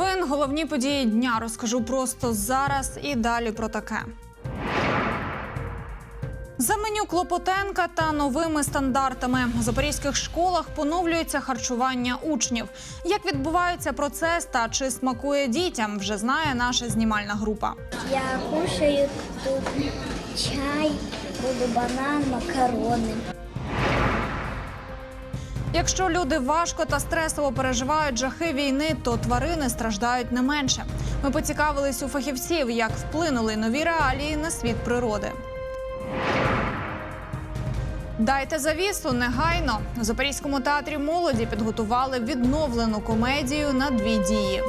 новин. Головні події дня розкажу просто зараз і далі про таке. За меню Клопотенка та новими стандартами у запорізьких школах поновлюється харчування учнів. Як відбувається процес та чи смакує дітям, вже знає наша знімальна група. Я кушаю тут чай, буду банан, макарони. Якщо люди важко та стресово переживають жахи війни, то тварини страждають не менше. Ми поцікавились у фахівців, як вплинули нові реалії на світ природи. Дайте завісу негайно. У Запорізькому театрі молоді підготували відновлену комедію на дві дії.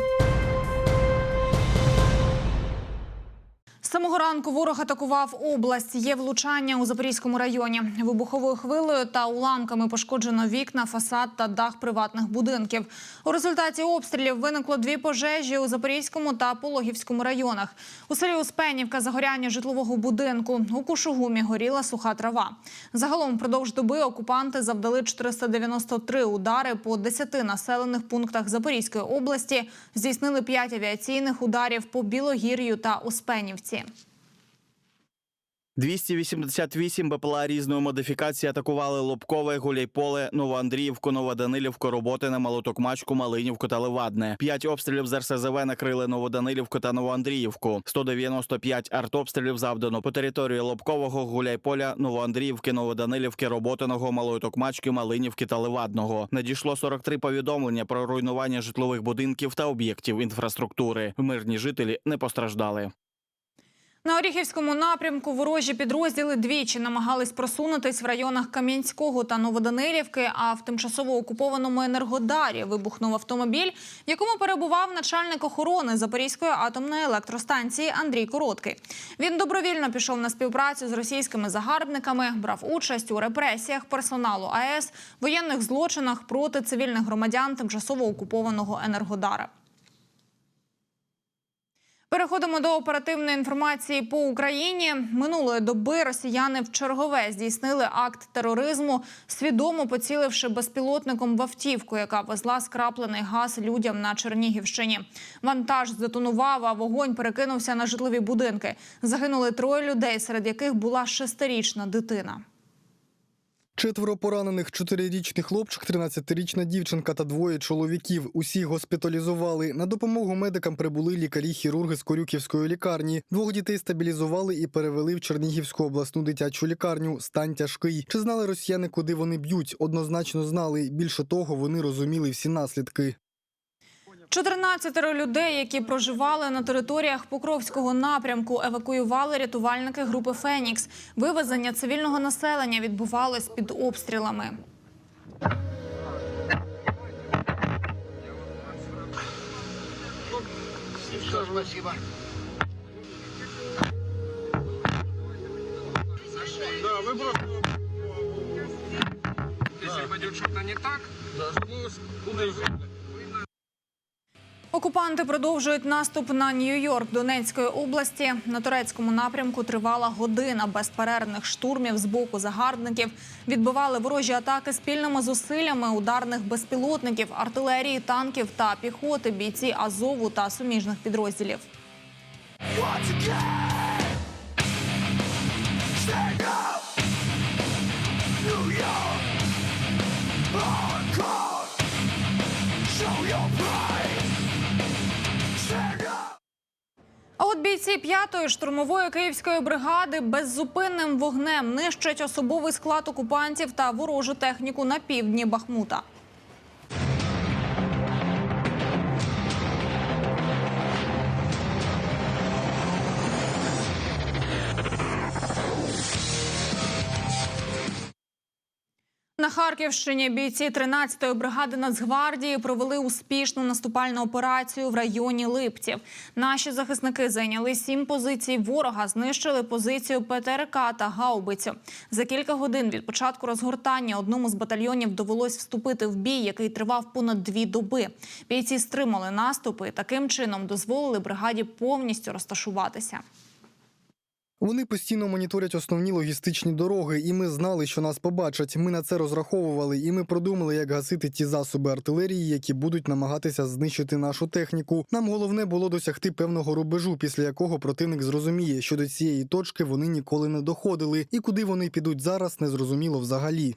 Самого ранку ворог атакував область. Є влучання у Запорізькому районі. Вибуховою хвилею та уламками пошкоджено вікна, фасад та дах приватних будинків. У результаті обстрілів виникло дві пожежі у Запорізькому та Пологівському районах. У селі Успенівка загоряння житлового будинку. У Кушугумі горіла суха трава. Загалом впродовж доби окупанти завдали 493 удари по 10 населених пунктах Запорізької області. Здійснили 5 авіаційних ударів по Білогір'ю та Успенівці. 288 БПЛА різної модифікації атакували Лобкове, Гуляйполе, Новоандріївку, Новоданилівку, Роботине, Молотокмачку, Малинівку та Левадне. П'ять обстрілів з РСЗВ накрили Новоданилівку та Новоандріївку. 195 артобстрілів завдано по території Лобкового, Гуляйполя, Новоандріївки, Новоданилівки, Роботиного, Малотокмачки, Малинівки та Левадного. Надійшло 43 повідомлення про руйнування житлових будинків та об'єктів інфраструктури. Мирні жителі не постраждали. На Оріхівському напрямку ворожі підрозділи двічі намагались просунутись в районах Кам'янського та Новоданилівки. А в тимчасово окупованому Енергодарі вибухнув автомобіль, якому перебував начальник охорони Запорізької атомної електростанції Андрій Короткий. Він добровільно пішов на співпрацю з російськими загарбниками, брав участь у репресіях персоналу АЕС, воєнних злочинах проти цивільних громадян тимчасово окупованого Енергодара. Переходимо до оперативної інформації по Україні. Минулої доби росіяни в чергове здійснили акт тероризму, свідомо поціливши безпілотником в автівку, яка везла скраплений газ людям на Чернігівщині. Вантаж здетонував, а вогонь перекинувся на житлові будинки. Загинули троє людей, серед яких була шестирічна дитина. Четверо поранених, чотирирічний хлопчик, 13-річна дівчинка та двоє чоловіків. Усі госпіталізували. На допомогу медикам прибули лікарі-хірурги з Корюківської лікарні. Двох дітей стабілізували і перевели в Чернігівську обласну дитячу лікарню. Стан тяжкий. Чи знали росіяни, куди вони б'ють? Однозначно знали. Більше того, вони розуміли всі наслідки. 14 людей, які проживали на територіях Покровського напрямку, евакуювали рятувальники групи Фенікс. Вивезення цивільного населення відбувалось під обстрілами. Спасибо. Да, вы просто... Если пойдет что-то не так, ну, куда Окупанти продовжують наступ на Нью-Йорк Донецької області. На турецькому напрямку тривала година безперервних штурмів з боку загарбників. Відбивали ворожі атаки спільними зусиллями ударних безпілотників, артилерії, танків та піхоти, бійці Азову та суміжних підрозділів. Бійці п'ятої штурмової київської бригади беззупинним вогнем нищать особовий склад окупантів та ворожу техніку на півдні Бахмута. На Харківщині бійці 13-ї бригади Нацгвардії провели успішну наступальну операцію в районі Липців. Наші захисники зайняли сім позицій ворога, знищили позицію ПТРК та гаубицю. За кілька годин від початку розгортання одному з батальйонів довелось вступити в бій, який тривав понад дві доби. Бійці стримали наступи і таким чином дозволили бригаді повністю розташуватися. Вони постійно моніторять основні логістичні дороги, і ми знали, що нас побачать. Ми на це розраховували, і ми продумали, як гасити ті засоби артилерії, які будуть намагатися знищити нашу техніку. Нам головне було досягти певного рубежу, після якого противник зрозуміє, що до цієї точки вони ніколи не доходили, і куди вони підуть зараз, не зрозуміло взагалі.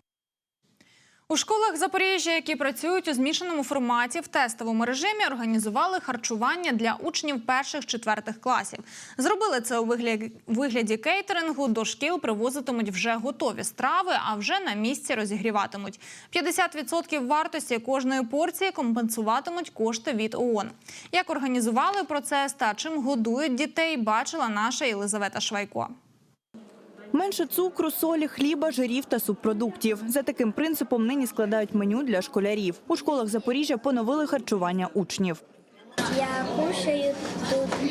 У школах Запоріжжя, які працюють у змішаному форматі в тестовому режимі, організували харчування для учнів перших-четвертих класів. Зробили це у вигляді, кейтерингу. До шкіл привозитимуть вже готові страви, а вже на місці розігріватимуть. 50% вартості кожної порції компенсуватимуть кошти від ООН. Як організували процес та чим годують дітей, бачила наша Єлизавета Швайко. Менше цукру, солі, хліба, жирів та субпродуктів. За таким принципом нині складають меню для школярів. У школах Запоріжжя поновили харчування учнів. Я кушаю тут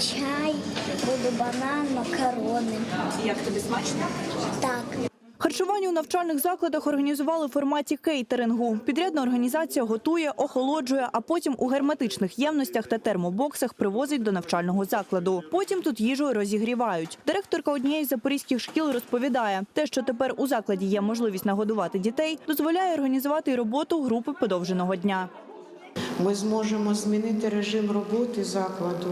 чай, буду банан, макарони. Як тобі смачно? Так. Харчування у навчальних закладах організували в форматі кейтерингу. Підрядна організація готує, охолоджує, а потім у герметичних ємностях та термобоксах привозить до навчального закладу. Потім тут їжу розігрівають. Директорка однієї з запорізьких шкіл розповідає, те, що тепер у закладі є можливість нагодувати дітей, дозволяє організувати роботу групи подовженого дня. Ми зможемо змінити режим роботи закладу.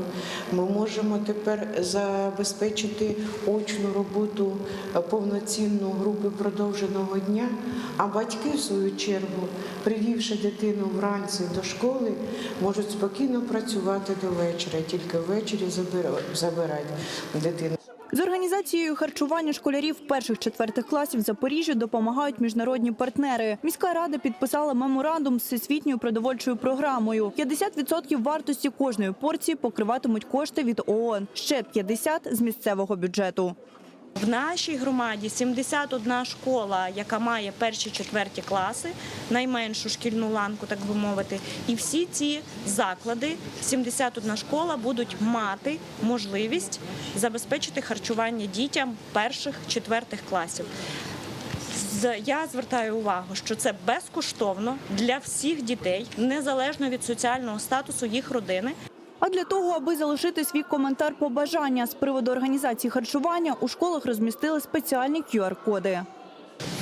Ми можемо тепер забезпечити очну роботу е, повноцінну групи продовженого дня. А батьки, в свою чергу, привівши дитину вранці до школи, можуть спокійно працювати до вечора. Тільки ввечері забира- забирати дитину. З організацією харчування школярів перших-четвертих класів Запоріжжя допомагають міжнародні партнери. Міська рада підписала меморандум з всесвітньою продовольчою програмою. 50% вартості кожної порції покриватимуть кошти від ООН, ще 50% з місцевого бюджету. В нашій громаді 71 школа, яка має перші четверті класи, найменшу шкільну ланку, так би мовити, і всі ці заклади, 71 школа, будуть мати можливість забезпечити харчування дітям перших четвертих класів. Я звертаю увагу, що це безкоштовно для всіх дітей, незалежно від соціального статусу їх родини. А для того, аби залишити свій коментар побажання з приводу організації харчування, у школах розмістили спеціальні QR-коди.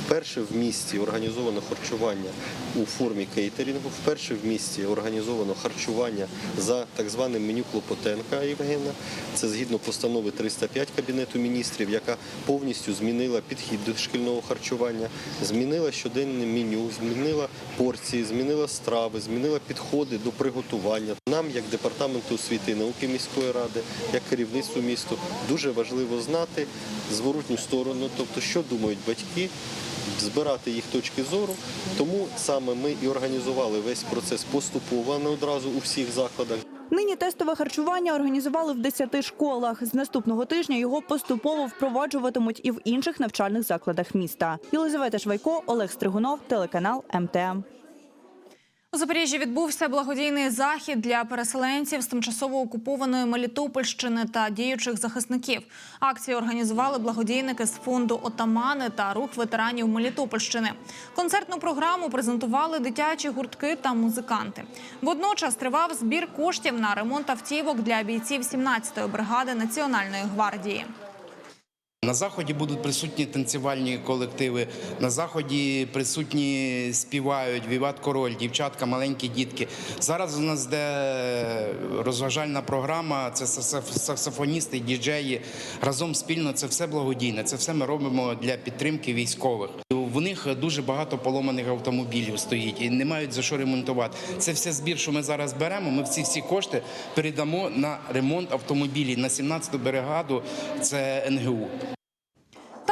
Вперше в місті організовано харчування у формі кейтерінгу. Вперше в місті організовано харчування за так званим меню Клопотенка Євгена. Це згідно постанови 305 Кабінету міністрів, яка повністю змінила підхід до шкільного харчування, змінила щоденне меню, змінила порції, змінила страви, змінила підходи до приготування. Нам, як департаменту освіти і науки міської ради, як керівництву місту, дуже важливо знати зворотню сторону, тобто що думають батьки збирати їх точки зору. Тому саме ми і організували весь процес поступово, не одразу у всіх закладах. Нині тестове харчування організували в 10 школах. З наступного тижня його поступово впроваджуватимуть і в інших навчальних закладах міста. Єлизавета Швайко, Олег Стригунов, телеканал МТМ. У Запоріжжі відбувся благодійний захід для переселенців з тимчасово окупованої Мелітопольщини та діючих захисників. Акцію організували благодійники з фонду Отамани та рух ветеранів Мелітопольщини. Концертну програму презентували дитячі гуртки та музиканти. Водночас тривав збір коштів на ремонт автівок для бійців 17-ї бригади Національної гвардії. На заході будуть присутні танцювальні колективи. На заході присутні співають Віват Король, дівчатка, маленькі дітки. Зараз у нас де розважальна програма. Це саксоф- саксофоністи, діджеї. Разом спільно це все благодійне. Це все ми робимо для підтримки військових. В них дуже багато поломаних автомобілів стоїть і не мають за що ремонтувати. Це все збір, що ми зараз беремо. Ми всі всі кошти передамо на ремонт автомобілів на 17-ту бригаду. Це НГУ.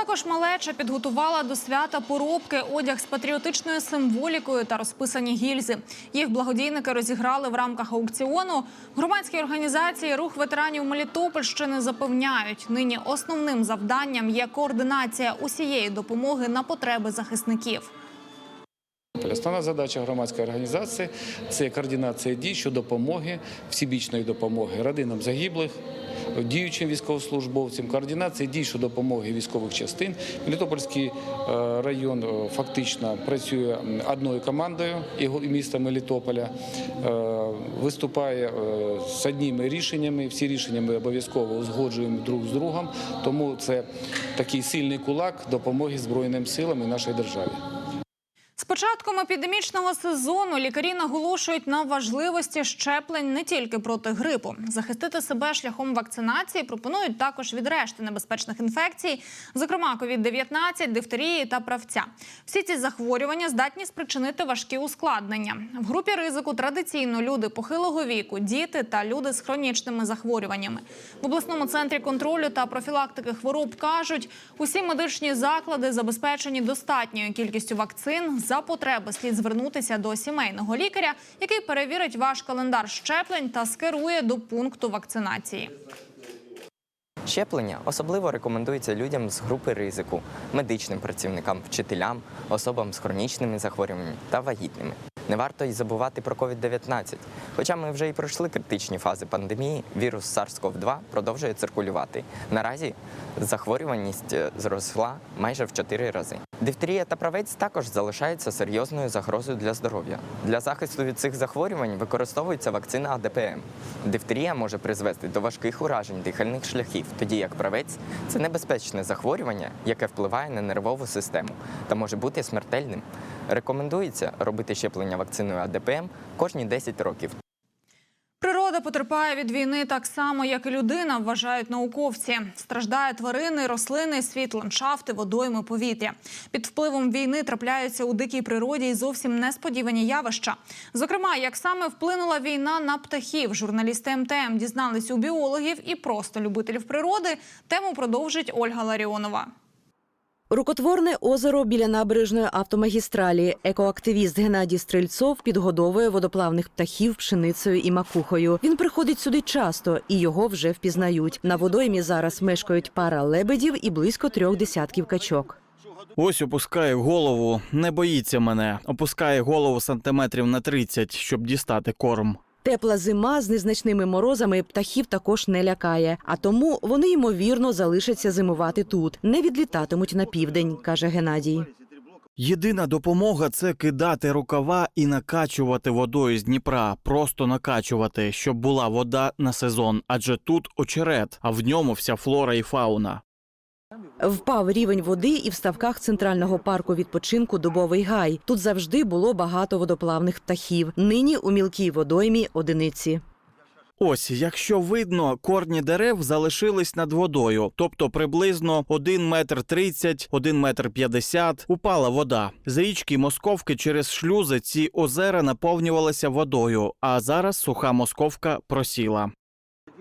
Також малеча підготувала до свята поробки, одяг з патріотичною символікою та розписані гільзи. Їх благодійники розіграли в рамках аукціону. В громадській організації рух ветеранів Мелітопольщини запевняють, нині основним завданням є координація усієї допомоги на потреби захисників. Основна задача громадської організації це координація дій щодо допомоги, всебічної допомоги родинам загиблих, діючим військовослужбовцям, координації дій щодо допомоги військових частин. Мелітопольський е, район е, фактично працює одною командою міста Мелітополя, е, виступає з одніми рішеннями. Всі рішення ми обов'язково узгоджуємо друг з другом. Тому це такий сильний кулак допомоги Збройним силам і нашій державі. З початком епідемічного сезону лікарі наголошують на важливості щеплень не тільки проти грипу. Захистити себе шляхом вакцинації пропонують також від решти небезпечних інфекцій, зокрема COVID-19, дифтерії та правця. Всі ці захворювання здатні спричинити важкі ускладнення. В групі ризику традиційно люди похилого віку, діти та люди з хронічними захворюваннями. В обласному центрі контролю та профілактики хвороб кажуть, усі медичні заклади забезпечені достатньою кількістю вакцин. За потреби слід звернутися до сімейного лікаря, який перевірить ваш календар щеплень та скерує до пункту вакцинації. Щеплення особливо рекомендується людям з групи ризику, медичним працівникам, вчителям, особам з хронічними захворюваннями та вагітними. Не варто й забувати про COVID-19. Хоча ми вже і пройшли критичні фази пандемії, вірус SARS-CoV-2 продовжує циркулювати. Наразі захворюваність е, зросла майже в 4 рази. Дифтерія та правець також залишаються серйозною загрозою для здоров'я. Для захисту від цих захворювань використовується вакцина АДПМ. Дифтерія може призвести до важких уражень дихальних шляхів, тоді як правець це небезпечне захворювання, яке впливає на нервову систему та може бути смертельним. Рекомендується робити щеплення вакциною АДПМ кожні 10 років. Природа потерпає від війни так само, як і людина, вважають науковці. Страждає тварини, рослини, світ, ландшафти, водойми, повітря. Під впливом війни трапляються у дикій природі і зовсім несподівані явища. Зокрема, як саме вплинула війна на птахів, журналісти МТМ дізнались у біологів і просто любителів природи. Тему продовжить Ольга Ларіонова. Рукотворне озеро біля набережної автомагістралі. Екоактивіст Геннадій Стрельцов підгодовує водоплавних птахів пшеницею і макухою. Він приходить сюди часто і його вже впізнають. На водоймі зараз мешкають пара лебедів і близько трьох десятків качок. Ось опускає голову, не боїться мене. Опускає голову сантиметрів на 30, щоб дістати корм. Тепла зима з незначними морозами птахів також не лякає, а тому вони ймовірно залишаться зимувати тут, не відлітатимуть на південь, каже Геннадій. Єдина допомога це кидати рукава і накачувати водою з Дніпра, просто накачувати, щоб була вода на сезон, адже тут очерет, а в ньому вся флора і фауна. Впав рівень води і в ставках центрального парку відпочинку Дубовий гай. Тут завжди було багато водоплавних птахів. Нині у мілкій водоймі одиниці. Ось, якщо видно, корні дерев залишились над водою, тобто приблизно 1 метр 30, 1 метр 50 упала вода. З річки Московки через шлюзи ці озера наповнювалися водою, а зараз суха Московка просіла.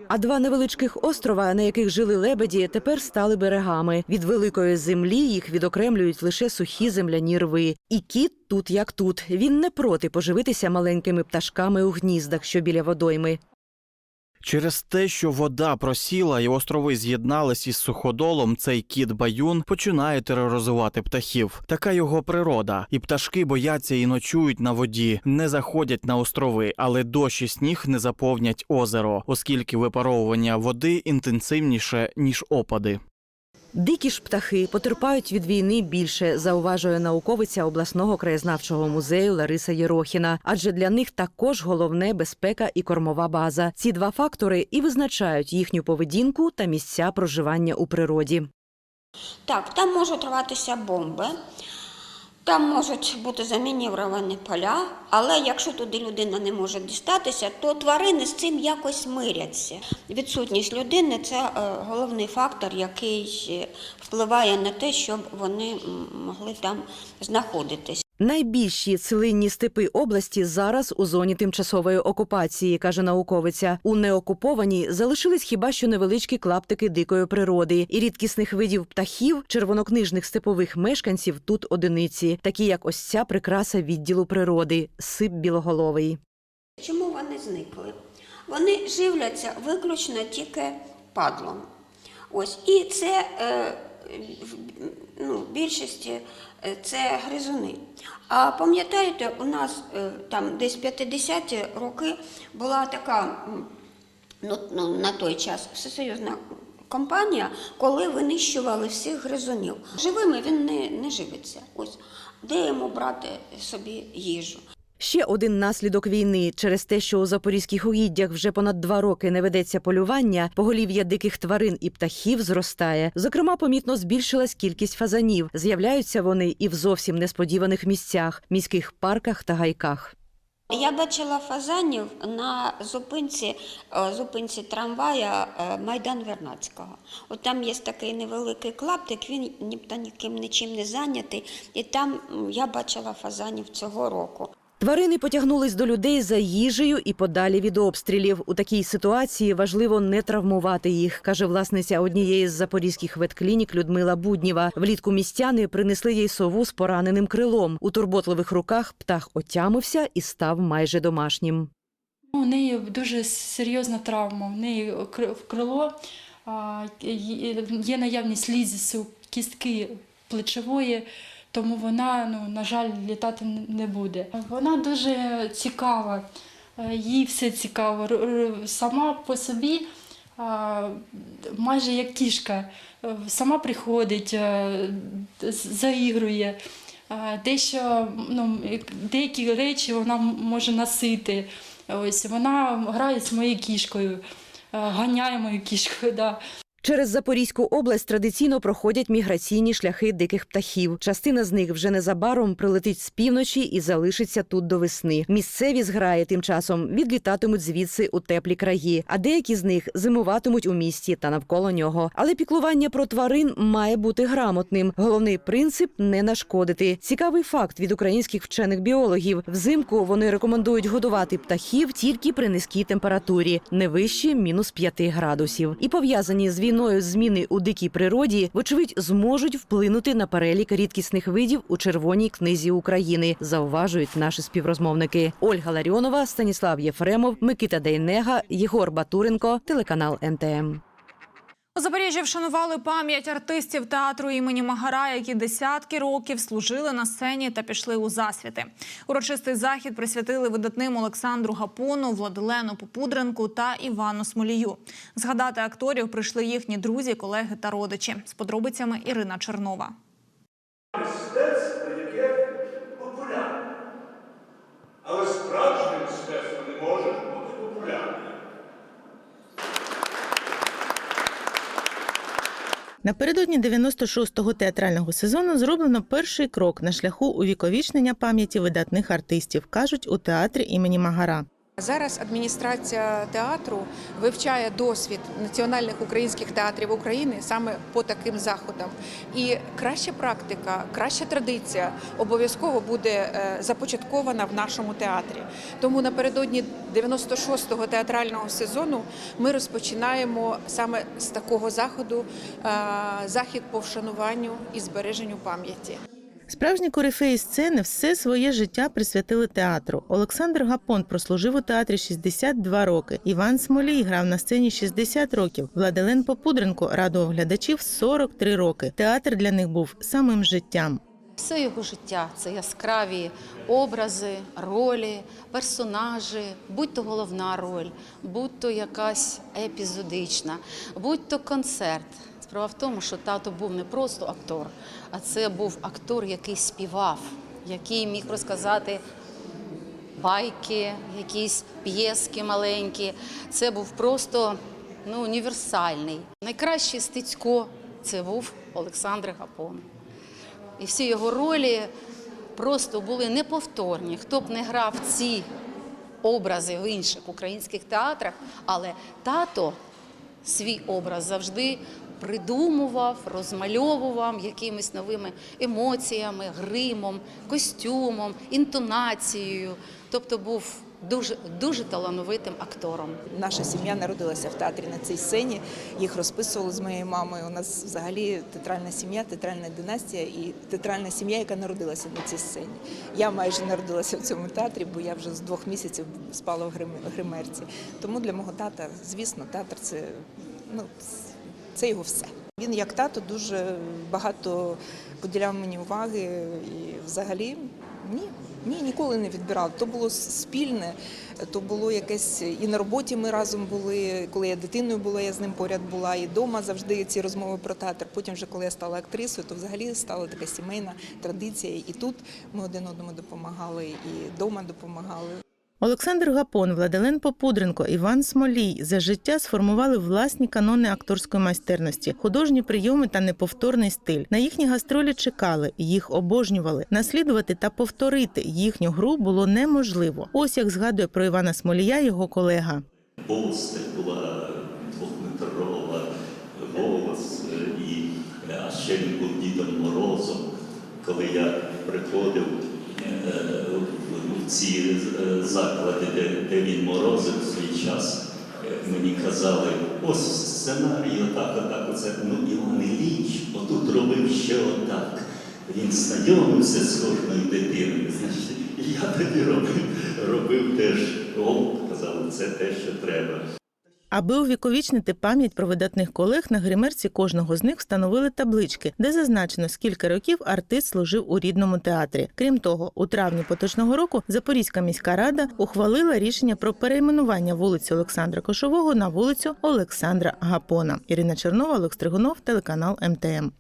А два невеличких острова, на яких жили лебеді, тепер стали берегами. Від великої землі їх відокремлюють лише сухі земляні рви. І кіт тут як тут. Він не проти поживитися маленькими пташками у гніздах, що біля водойми. Через те, що вода просіла і острови з'єднались із суходолом, цей кіт баюн починає тероризувати птахів. Така його природа. І пташки бояться і ночують на воді, не заходять на острови, але дощ і сніг не заповнять озеро, оскільки випаровування води інтенсивніше ніж опади. Дикі ж птахи потерпають від війни більше, зауважує науковиця обласного краєзнавчого музею Лариса Єрохіна. Адже для них також головне безпека і кормова база. Ці два фактори і визначають їхню поведінку та місця проживання у природі. Так, там можуть рватися бомби, там можуть бути замініровані поля, але якщо туди людина не може дістатися, то тварини з цим якось миряться. Відсутність людини це е, головний фактор, який е, впливає на те, щоб вони могли там знаходитись. Найбільші целинні степи області зараз у зоні тимчасової окупації, каже науковиця. У неокупованій залишились хіба що невеличкі клаптики дикої природи і рідкісних видів птахів, червонокнижних степових мешканців тут одиниці, такі як ось ця прикраса відділу природи сип білоголовий. Чому вони зникли? Вони живляться виключно тільки падлом. Ось. І це е, в- ну, більшості це гризуни. А пам'ятаєте, у нас е, там десь 50-ті роки була така ну, ну, на той час всесоюзна компанія, коли винищували всіх гризунів. Живими він не, не живиться. Ось де йому брати собі їжу. Ще один наслідок війни через те, що у запорізьких угіддях вже понад два роки не ведеться полювання, поголів'я диких тварин і птахів зростає. Зокрема, помітно збільшилась кількість фазанів. З'являються вони і в зовсім несподіваних місцях міських парках та гайках. Я бачила фазанів на зупинці, е, зупинці трамвая е, Майдан Вернацького. От там є такий невеликий клаптик, він ніхто ніким нічим не зайнятий, і там я бачила фазанів цього року. Тварини потягнулись до людей за їжею і подалі від обстрілів. У такій ситуації важливо не травмувати їх, каже власниця однієї з запорізьких ветклінік Людмила Будніва. Влітку містяни принесли їй сову з пораненим крилом. У турботливих руках птах отямився і став майже домашнім. У неї дуже серйозна травма. У неї кр- крило є наявність слізісу кістки плечової, тому вона, ну, на жаль, літати не буде. Вона дуже цікава, е, їй все цікаво. Сама по собі майже як кішка. Е, Сама приходить, е, заігрує. Дещо, ну, деякі речі вона може носити. Ось вона грає з моєю кішкою, ганяє мою кішкою. Да. Через Запорізьку область традиційно проходять міграційні шляхи диких птахів. Частина з них вже незабаром прилетить з півночі і залишиться тут до весни. Місцеві зграї тим часом відлітатимуть звідси у теплі краї, а деякі з них зимуватимуть у місті та навколо нього. Але піклування про тварин має бути грамотним. Головний принцип не нашкодити. Цікавий факт від українських вчених біологів. Взимку вони рекомендують годувати птахів тільки при низькій температурі, не вище мінус 5 градусів. І пов'язані з війною зміни у дикій природі, вочевидь, зможуть вплинути на перелік рідкісних видів у Червоній книзі України, зауважують наші співрозмовники. Ольга Ларіонова, Станіслав Єфремов, Микита Дейнега, Єгор Батуренко, телеканал НТМ. У Запоріжжі вшанували пам'ять артистів театру імені Магара, які десятки років служили на сцені та пішли у засвіти. Урочистий захід присвятили видатним Олександру Гапону, Владилену Попудренку та Івану Смолію. Згадати акторів прийшли їхні друзі, колеги та родичі. З подробицями Ірина Чернова. Мистецтво, яке популярне. Але справжнє мистецтво не може бути популярним. Напередодні 96-го театрального сезону зроблено перший крок на шляху увіковічнення пам'яті видатних артистів, кажуть у театрі імені Магара. Зараз адміністрація театру вивчає досвід національних українських театрів України саме по таким заходам. І краща практика, краща традиція обов'язково буде е, започаткована в нашому театрі. Тому напередодні 96-го театрального сезону ми розпочинаємо саме з такого заходу е, захід по вшануванню і збереженню пам'яті. Справжні корифеї сцени все своє життя присвятили театру. Олександр Гапон прослужив у театрі 62 роки. Іван Смолій грав на сцені 60 років. Владилен Попудренко радував глядачів 43 роки. Театр для них був самим життям. Все його життя це яскраві образи, ролі, персонажі, будь то головна роль, будь то якась епізодична, будь то концерт. Справа в тому, що тато був не просто актор, а це був актор, який співав, який міг розказати байки, якісь п'єски маленькі. Це був просто ну, універсальний. Найкращий стицько це був Олександр Гапон. І всі його ролі просто були неповторні. Хто б не грав ці образи в інших українських театрах, але тато свій образ завжди придумував, розмальовував якимись новими емоціями, гримом, костюмом, інтонацією. Тобто був дуже, дуже талановитим актором. Наша сім'я народилася в театрі на цій сцені. Їх розписували з моєю мамою. У нас взагалі театральна сім'я, театральна династія і театральна сім'я, яка народилася на цій сцені. Я майже народилася в цьому театрі, бо я вже з двох місяців спала в гримерці. Тому для мого тата, звісно, театр це, ну, це його все. Він як тато дуже багато поділяв мені уваги і взагалі ні. Ні, ніколи не відбирали. То було спільне, то було якесь і на роботі ми разом були. Коли я дитиною була, я з ним поряд була, і вдома завжди ці розмови про театр. Потім, вже коли я стала актрисою, то взагалі стала така сімейна традиція. І тут ми один одному допомагали, і вдома допомагали. Олександр Гапон, Владилен Попудренко, Іван Смолій за життя сформували власні канони акторської майстерності, художні прийоми та неповторний стиль. На їхні гастролі чекали, їх обожнювали. Наслідувати та повторити їхню гру було неможливо. Ось як згадує про Івана Смолія його колега. Постать була двохметрова, голос, е, і, е, ще він був Дідом Морозом. Коли я приходив е, ці е, заклади, де, де він морозив свій час, е, мені казали, ось сценарій, отак, отак, оце. Ну, Іван Ілліч отут робив ще отак. Він знайомився з кожною дитиною. Значить, я тоді робив, робив теж, о, казали, це те, що треба. Аби увіковічнити пам'ять про видатних колег, на гримерці кожного з них встановили таблички, де зазначено, скільки років артист служив у рідному театрі. Крім того, у травні поточного року Запорізька міська рада ухвалила рішення про перейменування вулиці Олександра Кошового на вулицю Олександра Гапона. Ірина Чернова, Олег Стригунов, телеканал МТМ.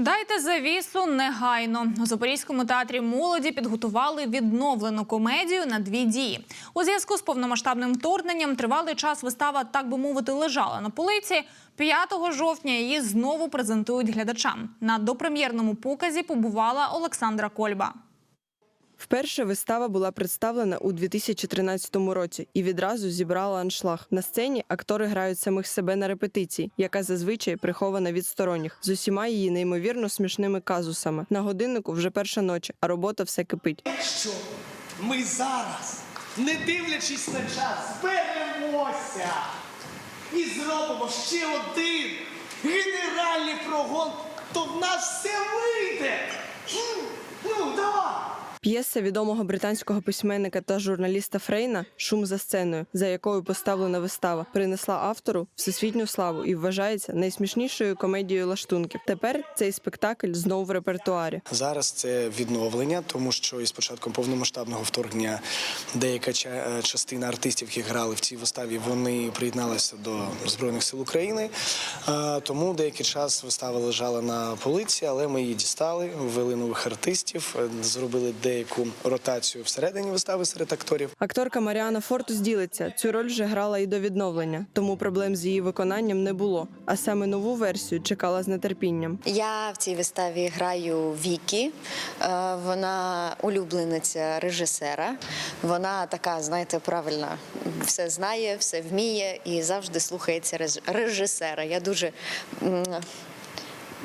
Дайте завісу негайно. У Запорізькому театрі молоді підготували відновлену комедію на дві дії. У зв'язку з повномасштабним вторгненням тривалий час вистава, так би мовити, лежала на полиці. 5 жовтня її знову презентують глядачам. На допрем'єрному показі побувала Олександра Кольба. Вперше вистава була представлена у 2013 році і відразу зібрала аншлаг. На сцені актори грають самих себе на репетиції, яка зазвичай прихована від сторонніх, з усіма її неймовірно смішними казусами. На годиннику вже перша ночі, а робота все кипить. Що ми зараз, не дивлячись на час, зберемося і зробимо ще один генеральний прогон, то в нас все вийде. Ну, давай! П'єса відомого британського письменника та журналіста Фрейна Шум за сценою, за якою поставлена вистава, принесла автору всесвітню славу і вважається найсмішнішою комедією лаштунків. Тепер цей спектакль знову в репертуарі. Зараз це відновлення, тому що із початком повномасштабного вторгнення деяка ча- частина артистів, які грали в цій виставі, вони приєдналися до збройних сил України. Е, Тому деякий час вистава лежала на полиці, але ми її дістали, ввели нових артистів, е, зробили деяку ротацію всередині вистави серед акторів. Акторка Маріана Фортус ділиться. Цю роль вже грала і до відновлення, тому проблем з її виконанням не було. А саме нову версію чекала з нетерпінням. Я в цій виставі граю Вікі. Е, Вона улюблениця режисера. Вона така, знаєте, правильна, все знає, все вміє і завжди слухається режисера. Я дуже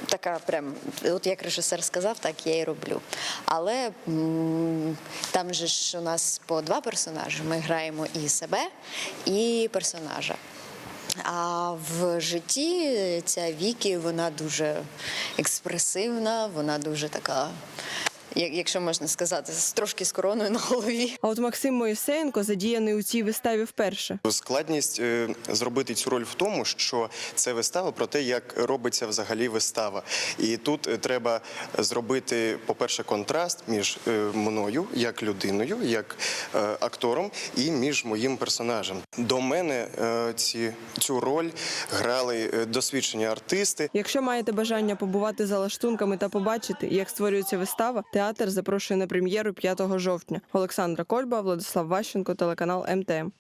така, прям, от як режисер сказав, так я і роблю. Але там же ж у нас по два персонажі. Ми граємо і себе, і персонажа. А в житті ця Вікі вона дуже експресивна, вона дуже така, якщо можна сказати, з трошки з короною на голові. А от Максим Моїсеєнко задіяний у цій виставі вперше. Складність е, зробити цю роль в тому, що це вистава про те, як робиться взагалі вистава. І тут е, треба зробити, по-перше, контраст між е, мною, як людиною, як актором, і між моїм персонажем. До мене ці, цю роль грали досвідчені артисти. Якщо маєте бажання побувати за лаштунками та побачити, як створюється вистава, театр запрошує на прем'єру 5 жовтня. Олександра Кольба, Владислав Ващенко, телеканал МТМ.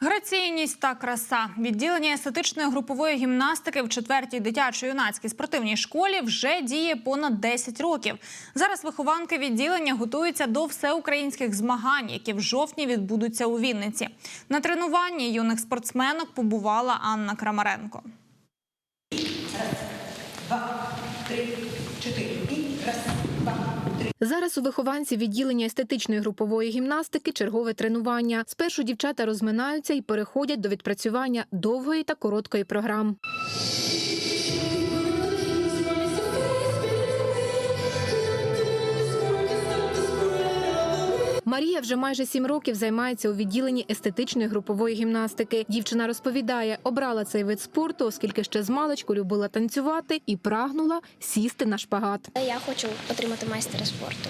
Граційність та краса. Відділення естетичної групової гімнастики в четвертій дитячо-юнацькій спортивній школі вже діє понад 10 років. Зараз вихованки відділення готуються до всеукраїнських змагань, які в жовтні відбудуться у Вінниці. На тренуванні юних спортсменок побувала Анна Крамаренко. Зараз у вихованців відділення естетичної групової гімнастики чергове тренування. Спершу дівчата розминаються і переходять до відпрацювання довгої та короткої програм. Марія вже майже сім років займається у відділенні естетичної групової гімнастики. Дівчина розповідає, обрала цей вид спорту, оскільки ще з маличку любила танцювати і прагнула сісти на шпагат. Я хочу отримати майстера спорту.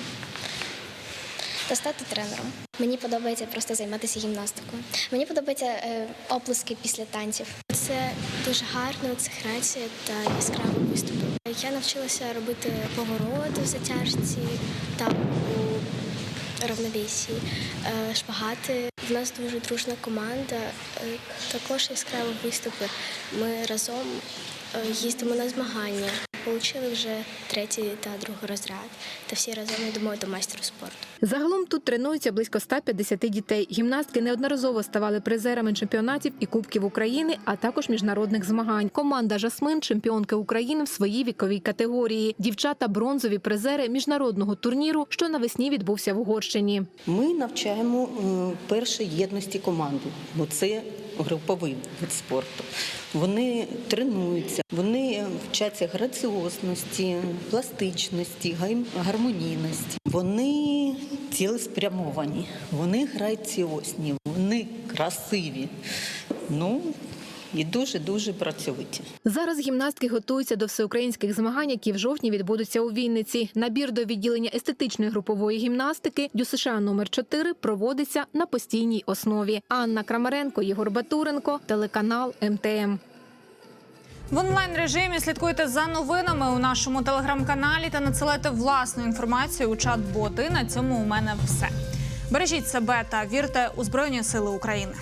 та стати тренером. Мені подобається просто займатися гімнастикою. Мені подобаються е, оплески після танців. Це дуже гарно, це грація та яскраві виступи. Я навчилася робити повороти в затяжці та у равновесії, е, шпагати. В нас дуже дружна команда, е, також яскраві виступи. Ми разом е, їздимо на змагання. Получили вже третій та другий розряд, та всі разом йдемо до майстру спорту. Загалом тут тренуються близько 150 дітей. Гімнастки неодноразово ставали призерами чемпіонатів і кубків України, а також міжнародних змагань. Команда Жасмин чемпіонки України в своїй віковій категорії. Дівчата бронзові призери міжнародного турніру, що навесні відбувся в Угорщині. Ми навчаємо е, перше єдності команди, бо це груповий вид спорту. Вони тренуються, вони вчаться граціозності, пластичності, гармонійності. Вони цілеспрямовані, вони граціозні, вони красиві. Ну і дуже дуже працьовиті. Зараз гімнастки готуються до всеукраїнських змагань, які в жовтні відбудуться у Вінниці. Набір до відділення естетичної групової гімнастики ДЮСШ номер 4 проводиться на постійній основі. Анна Крамаренко, Єгор Батуренко, телеканал МТМ. В онлайн режимі слідкуйте за новинами у нашому телеграм-каналі та надсилайте власну інформацію у чат-боти. На цьому у мене все. Бережіть себе та вірте у Збройні Сили України.